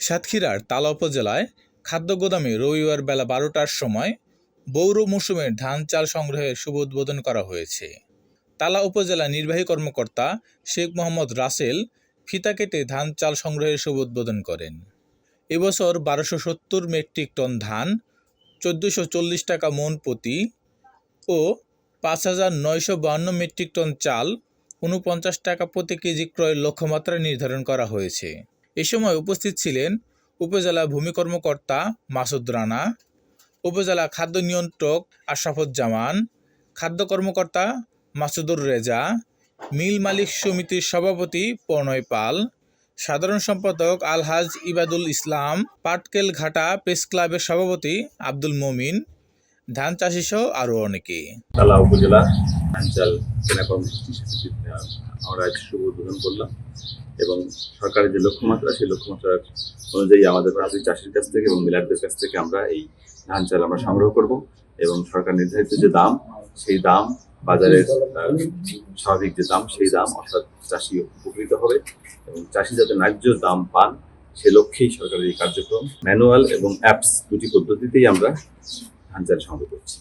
সাতক্ষীরার তালা উপজেলায় খাদ্য গোদামে রবিবার বেলা বারোটার সময় বৌর মৌসুমের ধান চাল সংগ্রহের শুভ উদ্বোধন করা হয়েছে। তালা উপজেলা নির্বাহী কর্মকর্তা শেখ মোহাম্মদ রাসেল ফিতা কেটে ধান চাল সংগ্রহের শুভ উদ্বোধন করেন। এবছর বারোশো সত্তর মেট্রিক টন ধান, চোদ্দোশো চল্লিশ টাকা মন প্রতি ও পাঁচ হাজার নয়শো বাহান্ন মেট্রিক টন চাল উনপঞ্চাশ টাকা প্রতি কেজি ক্রয়ের লক্ষ্যমাত্রা নির্ধারণ করা হয়েছে। এ সময় উপস্থিত ছিলেন উপজেলা ভূমি কর্মকর্তা মাসুদ রানা, উপজেলা খাদ্য নিয়ন্ত্রক আশরাফুজ্জামান, খাদ্য কর্মকর্তা মাসুদুর রেজা, মিল মালিক সমিতির সভাপতি প্রণয় পাল, সাধারণ সম্পাদক আলহাজ ইবাদুল ইসলাম, পাটকেল ঘাটা প্রেস ক্লাবের সভাপতি আব্দুল মমিন ধান চাষি সহ আরও অনেকে তালা উপজেলা, অঞ্চল কেনা কর্মসূচি আমরা শুভ উদ্বোধন করলাম এবং সরকারের যে লক্ষ্যমাত্রা, সেই লক্ষ্যমাত্রার অনুযায়ী আমাদের প্রান্তিক চাষির কাছ থেকে এবং মিলারদের কাছ থেকে আমরা এই ধান চাল আমরা সংগ্রহ করব এবং সরকার নির্ধারিত যে দাম, সেই দাম, বাজারের স্বাভাবিক যে দাম, সেই দাম অর্থাৎ চাষি উপকৃত হবে এবং চাষি যাতে ন্যায্য দাম পান, সে লক্ষ্যেই সরকারের এই কার্যক্রম। ম্যানুয়াল এবং অ্যাপস দুটি পদ্ধতিতেই আমরা ধান চাল সংগ্রহ করছি